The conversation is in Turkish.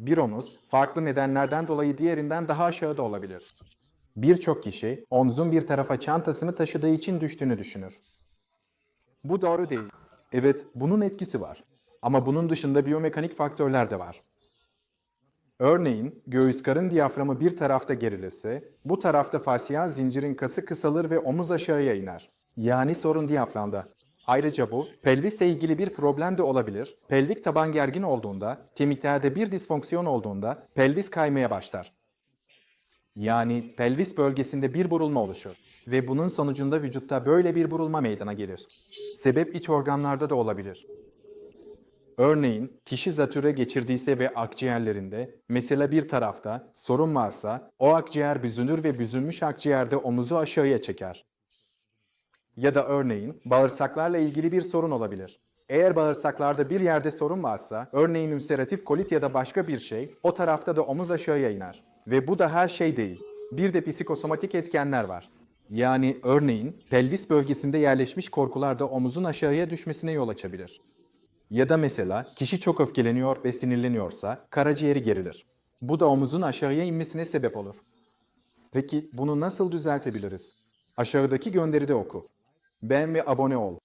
Bir omuz farklı nedenlerden dolayı diğerinden daha aşağıda olabilir. Birçok kişi omzun bir tarafa çantasını taşıdığı için düştüğünü düşünür. Bu doğru değil. Evet, bunun etkisi var. Ama bunun dışında biyomekanik faktörler de var. Örneğin, göğüs karın diyaframı bir tarafta gerilirse, bu tarafta fasyal zincirin kası kısalır ve omuz aşağıya iner. Yani sorun diyaframda. Ayrıca bu, pelvisle ilgili bir problem de olabilir. Pelvik taban gergin olduğunda, kemiklerde bir disfonksiyon olduğunda pelvis kaymaya başlar. Yani pelvis bölgesinde bir burulma oluşur ve bunun sonucunda vücutta böyle bir burulma meydana gelir. Sebep iç organlarda da olabilir. Örneğin kişi zatüre geçirdiyse ve akciğerlerinde mesela bir tarafta sorun varsa o akciğer büzünür ve büzülmüş akciğerde omuzu aşağıya çeker. Ya da örneğin bağırsaklarla ilgili bir sorun olabilir. Eğer bağırsaklarda bir yerde sorun varsa, örneğin ülseratif kolit ya da başka bir şey, o tarafta da omuz aşağıya iner. Ve bu da her şey değil. Bir de psikosomatik etkenler var. Yani örneğin pelvis bölgesinde yerleşmiş korkular da omuzun aşağıya düşmesine yol açabilir. Ya da mesela kişi çok öfkeleniyor ve sinirleniyorsa karaciğeri gerilir. Bu da omuzun aşağıya inmesine sebep olur. Peki bunu nasıl düzeltebiliriz? Aşağıdaki gönderide oku. Beğen ve abone ol.